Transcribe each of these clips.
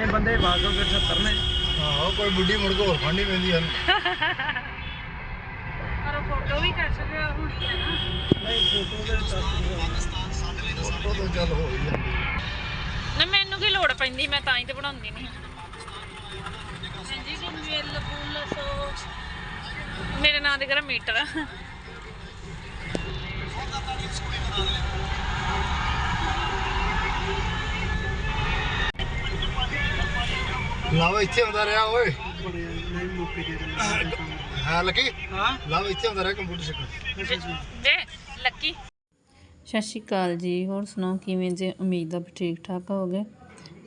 ਸਿਆਣੇ ਬੰਦੇ ਵਾਗੋ ਫਿਰ 70 ਨੇ। ਆਹੋ ਕੋਈ ਬੁੱਢੀ ਮੁੜ ਕੇ ਹੋਰ ਫਾਂਡੀ ਪੈਂਦੀ ਹਨ ਪਰ ਫੋਟੋ ਵੀ ਕਰ ਸਕਦੇ ਹੋਣੀ ਹੈ ਨਾ। ਨਹੀਂ ਫੋਟੋ ਦੇ ਵਿੱਚ ਉਹ ਤਾਂ ਚੱਲ ਹੋ ਹੀ ਜਾਂਦੀ। ਨਾ ਮੈਨੂੰ ਕੀ ਲੋੜ ਪੈਂਦੀ ਮੈਂ ਤਾਂ ਹੀ ਤੇ ਬਣਾਉਂਦੀ ਨਹੀਂ ਹਾਂਜੀ ਜੀ ਮਿਲ ਫੁੱਲ ਸੋ ਮੇਰੇ ਨਾਂ ਦੇ ਘਰ ਮੀਟਰ ਆ। ਲਵ ਇੱਥੇ ਆਉਂਦਾ ਰਿਹਾ ਓਏ। ਬੜੇ ਨਹੀਂ ਮੌਕੇ ਦੇ ਦਿੰਦੇ ਹਾਂ ਲੱਗੀ ਹਾਂ। ਲਵ ਇੱਥੇ ਆਉਂਦਾ ਰਿਹਾ ਕੰਪਿਊਟਰ ਸਿੱਖਣ। ਦੇ ਲੱਕੀ। ਸਤਿ ਸ਼੍ਰੀ ਅਕਾਲ ਜੀ ਹੋਰ ਸੁਣਾਓ ਕਿਵੇਂ ਜੇ? ਉਮੀਦ ਆ ਠੀਕ ਠਾਕ ਹੋਗੇ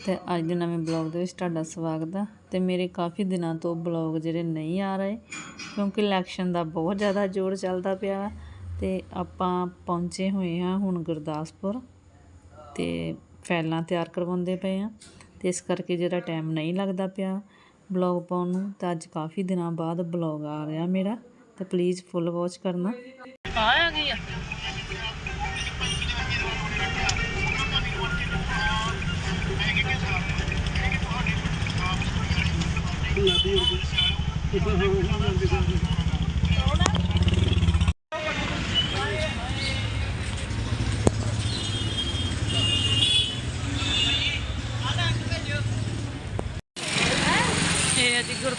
ਤੇ ਅੱਜ ਦੇ ਨਵੇਂ ਬਲੌਗ ਦੇ ਵਿੱਚ ਤੁਹਾਡਾ ਸਵਾਗਤ ਆ। ਤੇ ਮੇਰੇ ਕਾਫੀ ਦਿਨਾਂ ਤੋਂ ਬਲੌਗ ਜਿਹੜੇ ਨਹੀਂ ਆ ਰਹੇ ਕਿਉਂਕਿ ਇਲੈਕਸ਼ਨ ਦਾ ਬਹੁਤ ਜ਼ਿਆਦਾ ਜ਼ੋਰ ਚੱਲਦਾ ਪਿਆ ਤੇ ਆਪਾਂ ਪਹੁੰਚੇ ਹੋਏ ਹਾਂ ਹੁਣ ਗੁਰਦਾਸਪੁਰ। ਤੇ ਫਾਈਲਾਂ ਤਿਆਰ ਕਰਵਾਉਂਦੇ ਪਏ ਆ ਅਤੇ ਇਸ ਕਰਕੇ ਜਿਹੜਾ ਟਾਈਮ ਨਹੀਂ ਲੱਗਦਾ ਪਿਆ ਬਲੋਗ ਪਾਉਣ ਨੂੰ, ਤਾਂ ਅੱਜ ਕਾਫੀ ਦਿਨਾਂ ਬਾਅਦ ਬਲੋਗ ਆ ਰਿਹਾ ਮੇਰਾ, ਤੇ ਪਲੀਜ਼ ਫੁੱਲ ਵਾਚ ਕਰਨਾ। ਆ ਗਈ ਆ? ਇਹ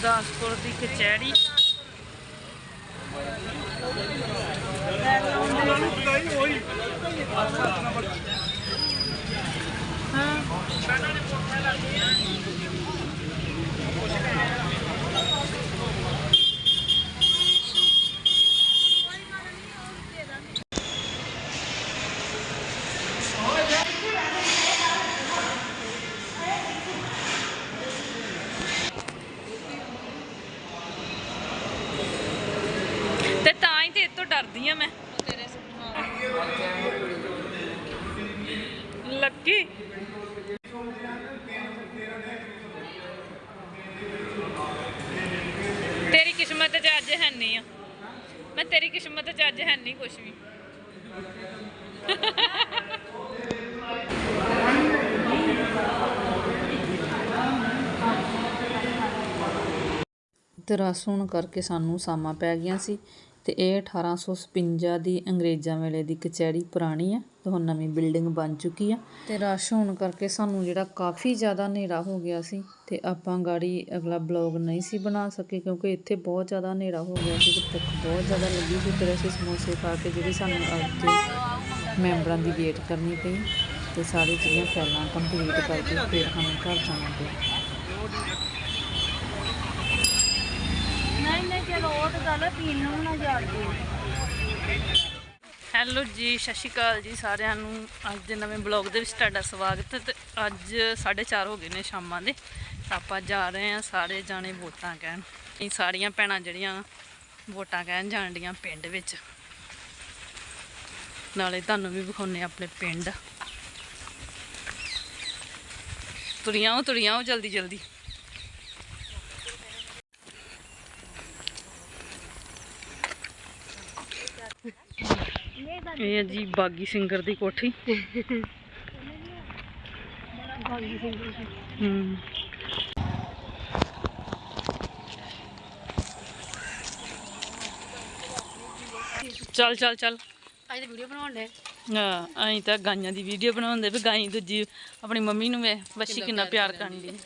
ਹੈ ਜੀ ਗੁਰਦਾਸਪੁਰ ਦੀ ਕਚਹਿਰੀ ਤੇ ਤਾਂ ਹੀ ਆ ਮੈਂ। ਲੱਕੀ। ਤੇਰੀ ਕਿਸਮਤ 'ਚ ਅੱਜ ਹੈ ਨਹੀਂ ਆ। ਮੈਂ ਤੇਰੀ ਕਿਸਮਤ 'ਚ ਅੱਜ ਹੈ ਨਹੀਂ ਕੁਝ ਵੀ। ਤੇ ਰਸ ਹੋਣ ਕਰਕੇ ਸਾਨੂੰ ਸਾਮਾਂ ਪੈ ਗਈਆਂ ਸੀ। ਤੇ ਇਹ 1856 ਦੀ ਅੰਗਰੇਜ਼ਾਂ ਵੇਲੇ ਦੀ ਕਚਹਿਰੀ ਪੁਰਾਣੀ ਆ ਤੇ ਹੁਣ ਨਵੀਂ ਬਿਲਡਿੰਗ ਬਣ ਚੁੱਕੀ ਆ। ਤੇ ਰਸ਼ ਹੋਣ ਕਰਕੇ ਸਾਨੂੰ ਜਿਹੜਾ ਕਾਫੀ ਜ਼ਿਆਦਾ ਹਨੇਰਾ ਹੋ ਗਿਆ ਸੀ ਤੇ ਆਪਾਂ ਗਾੜੀ ਅਗਲਾ ਬਲੌਗ ਨਹੀਂ ਸੀ ਬਣਾ ਸਕੇ ਕਿਉਂਕਿ ਇੱਥੇ ਬਹੁਤ ਜ਼ਿਆਦਾ ਹਨੇਰਾ ਹੋ ਗਿਆ ਸੀ ਤੇ ਭੁੱਖ ਬਹੁਤ ਜ਼ਿਆਦਾ ਲੱਗੀ ਸੀ। ਫਿਰ ਅਸੀਂ ਸਮੋਸੇ ਖਾ ਕੇ ਜਿਹੜੀ ਸਾਨੂੰ ਅੱਗੇ ਮੈਂਬਰਾਂ ਦੀ ਵੇਟ ਕਰਨੀ ਪਈ ਤੇ ਸਾਰੀ ਚੀਜ਼ਾਂ ਫੈਲਾਂ ਕੰਪਲੀਟ ਕਰਕੇ ਫਿਰ ਸਾਨੂੰ ਘਰ ਜਾਣਾ ਪਿਆ। ਨਹੀਂ ਨਹੀਂ ਚਲੋ ਉਹ ਤਾਂ ਗੱਲ ਪੀਣ ਨੂੰ ਨਾ ਜਾਣਦੇ ਹੈਲੋ ਜੀ, ਸਤਿ ਸ਼੍ਰੀ ਅਕਾਲ ਜੀ ਸਾਰਿਆਂ ਨੂੰ। ਅੱਜ ਦੇ ਨਵੇਂ ਬਲੌਗ ਦੇ ਵਿੱਚ ਤੁਹਾਡਾ ਸਵਾਗਤ ਹੈ ਤੇ ਅੱਜ 4:30 ਹੋ ਗਏ ਨੇ ਸ਼ਾਮਾਂ ਦੇ। ਆਪਾਂ ਜਾ ਰਹੇ ਹਾਂ ਸਾਰੇ ਜਾਣੇ ਵੋਟਾਂ ਕਹਿਣ। ਇਹ ਸਾਰੀਆਂ ਭੈਣਾਂ ਜਿਹੜੀਆਂ ਵੋਟਾਂ ਕਹਿਣ ਜਾਣ ਡੀਆਂ ਪਿੰਡ ਵਿੱਚ। ਨਾਲੇ ਤੁਹਾਨੂੰ ਵੀ ਵਿਖਾਉਨੇ ਆਪਣੇ ਪਿੰਡ। ਤੁਰੀਆਂ ਹੋ ਤੁਰੀਆਂ ਹੋ ਜਲਦੀ ਜਲਦੀ। ਇਹ ਹੈ ਜੀ ਬਾਗੀ ਸਿੰਗਰ ਦੀ ਕੋਠੀ। ਹੂੰ। ਚੱਲ ਚੱਲ ਚੱਲ। ਅੱਜ ਦੀ ਵੀਡੀਓ ਬਣਾਉਣ ਦੇ ਹਾਂ ਅਸੀਂ ਤਾਂ ਗਾਈਆਂ ਦੀ ਵੀਡੀਓ ਬਣਾਉਂਦੇ ਵੀ ਗਾਈ ਦੂਜੀ ਆਪਣੀ ਮੰਮੀ ਨੂੰ ਵੇ ਬੱਚੀ ਕਿੰਨਾ ਪਿਆਰ ਕਰਨ ਦੀ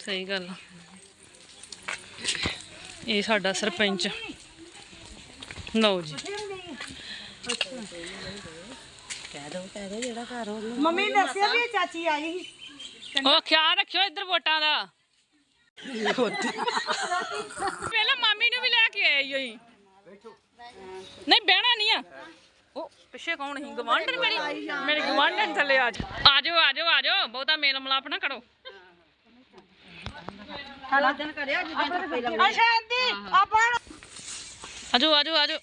ਸਹੀ ਗੱਲ। ਇਹ ਸਾਡਾ ਸਰਪੰਚ। ਲਓ ਜੀ। ਮੰਮੀ ਨੇ ਦੱਸਿਆ ਵੀ ਇਹ ਚਾਚੀ ਆਈ ਸੀ। ਉਹ ਖਿਆਲ ਰੱਖਿਓ ਇੱਧਰ ਵੋਟਾਂ ਦਾ। ਪਹਿਲਾਂ ਮਾਮੀ ਨੂੰ ਵੀ ਲੈ ਕੇ ਆਈ ਹੋਈ। ਨਹੀਂ ਬਹਿਣਾ ਨਹੀਂ ਆ। ਉਹ ਪਿੱਛੇ ਕੌਣ ਸੀ? ਗਵਾਂਢਣ ਮੇਰੀ ਮੇਰੇ ਗਵਾਂਢਣ ਥੱਲੇ ਆ ਜਾ। ਆਜੋ ਆਜੋ ਆਜੋ। ਬਹੁਤਾ ਮੇਲ ਮਲਾਪ ਨਾ ਕਰੋ। ਅੱਛਾ ਆਂਦੀ ਆਪਾਂ ਆਜੋ ਆਜੋ ਆਜੋ।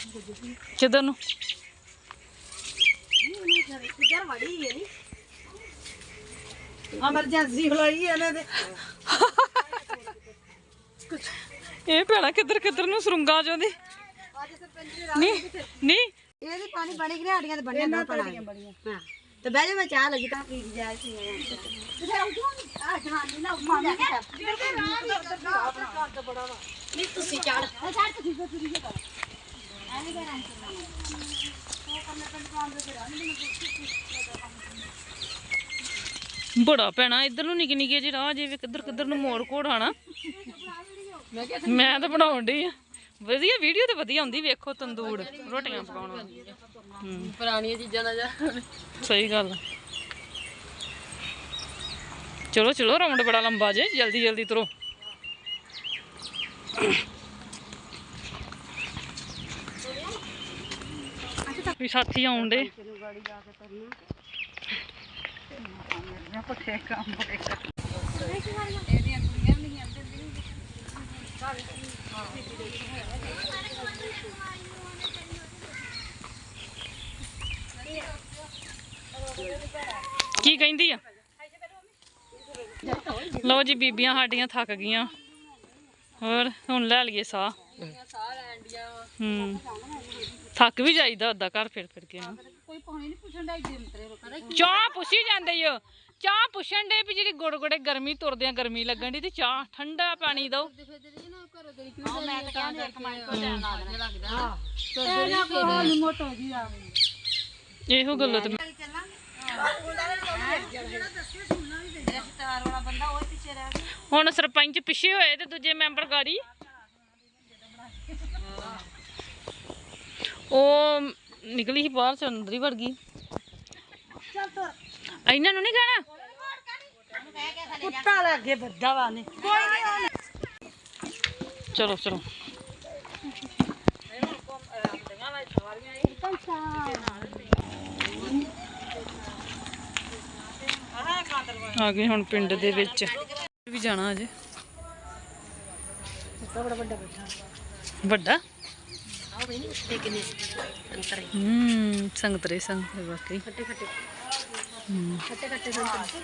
ਕਿੱਧਰ ਨੂੰ? ਕਿੱਧਰ ਵੜੀ ਹੈ ਨੀ ਐਮਰਜੈਂਸੀ ਖਲੋਈ ਹੈ ਇਹਨਾਂ ਦੇ। ਇਹ ਭੈਣਾ ਕਿੱਧਰ ਕਿੱਧਰ ਨੂੰ ਸਰੁੰਗਾ ਚੋਂ ਦੀ? ਨਹੀਂ ਨਹੀਂ। ਇਹਦੀ ਪਾਣੀ ਬਣੀ ਕਿ ਹੱਡੀਆਂ ਤੇ ਬਣੀਆਂ ਨਾ ਪਾਣੀ ਬੜੀਆਂ ਤੇ ਬਹਿ ਜਾ ਮੈਂ ਚਾਹ ਲੱਗੀ ਤਾਂ ਪੀ ਜਾ ਸੀ ਆ ਜਹਾਨੀ ਨਾ। ਉਮਾ ਲੈ ਕੇ ਨਹੀਂ ਤੁਸੀਂ ਚੜ ਚੜ ਤੁਸੀਂ ਤੁਸੀਂ ਬੜਾ ਪੈਣਾ ਇੱਧਰ ਨੂੰ ਨਿੱਕੇ ਨਿੱਕੇ ਜਿਹੇ ਰਾਹ ਜਿਵੇਂ ਕਿੱਧਰ ਕਿੱਧਰ ਨੂੰ ਮੋੜ ਕੋੜ ਆਣਾ ਮੈਂ ਤਾਂ ਬਣਾਉਣ ਡਈ ਆ। ਵਧੀਆ ਵੀਡੀਓ ਤੇ ਵਧੀਆ ਹੁੰਦੀ ਵੇਖੋ ਤੰਦੂਰ ਰੋਟੀਆਂ ਪਕਾਉਣ ਵਾਲੀ। ਹੂੰ। ਪੁਰਾਣੀਆਂ ਚੀਜ਼ਾਂ ਦਾ ਜਾ। ਸਹੀ ਗੱਲ। ਚਲੋ ਚਲੋ ਰਾਉਂਡ ਬੜਾ ਲੰਬਾ ਜੇ ਜਲਦੀ ਜਲਦੀ ਤੁਰੋ। ਵੀ ਸਾਥੀ ਆਉਣ ਦੇ ਕੀ ਕਹਿੰਦੀ ਆ? ਲਓ ਜੀ ਬੀਬੀਆਂ ਸਾਡੀਆਂ ਥੱਕ ਗਈਆਂ। ਹੋਰ ਹੁਣ ਲੈ ਲਈਏ ਸਾਹ। ਹੂੰ। ਥੱਕ ਵੀ ਜਾਈਦਾ ਅੱਧਾ ਘਰ ਫਿਰ ਫਿਰ ਕੇ ਚਾਹ ਪੁੱਛੀ ਜਾਂਦੇ ਈ ਓ। ਚਾਹ ਪੁੱਛਣ ਦੇ ਵੀ ਜਿਹੜੀ ਗੁੜ ਗੁੜੇ ਗਰਮੀ ਤੁਰਦਿਆਂ ਗਰਮੀ ਲੱਗਣ ਦੀ ਤੇ ਚਾਹ ਠੰਡਾ ਪਾਣੀ ਦੋ। ਇਹੋ ਗੱਲੋਂ ਤੇ ਮੈਂ- ਹੁਣ ਸਰਪੰਚ ਪਿੱਛੇ ਹੋਏ ਤੇ ਦੂਜੇ ਮੈਂਬਰ ਗਾੜੀ। ਉਹ ਨਿਕਲੀ ਸੀ ਬਾਹਰ ਚੰਦਰੀ ਵਰਗੀ ਇਹਨਾਂ ਨੂੰ ਨਹੀਂ ਕਹਿਣਾ? ਕੁੱਤਾ ਲੱਗੇ ਵੱਡਾ ਵਾ ਨੇ ਚਲੋ ਚਲੋ। ਆ ਗਏ ਹੁਣ ਪਿੰਡ ਦੇ ਵਿੱਚ। ਵੀ ਜਾਣਾ ਅਜੇ। ਵੱਡਾ? ਹੂੰ ਸੰਗਤਰੇ ਸੰਗਤਰੇ ਵਾਕਈ ਖੱਟੇ ਖੱਟੇ ਹੂੰ ਖੱਟੇ ਖੱਟੇ ਸੰਤਰੇ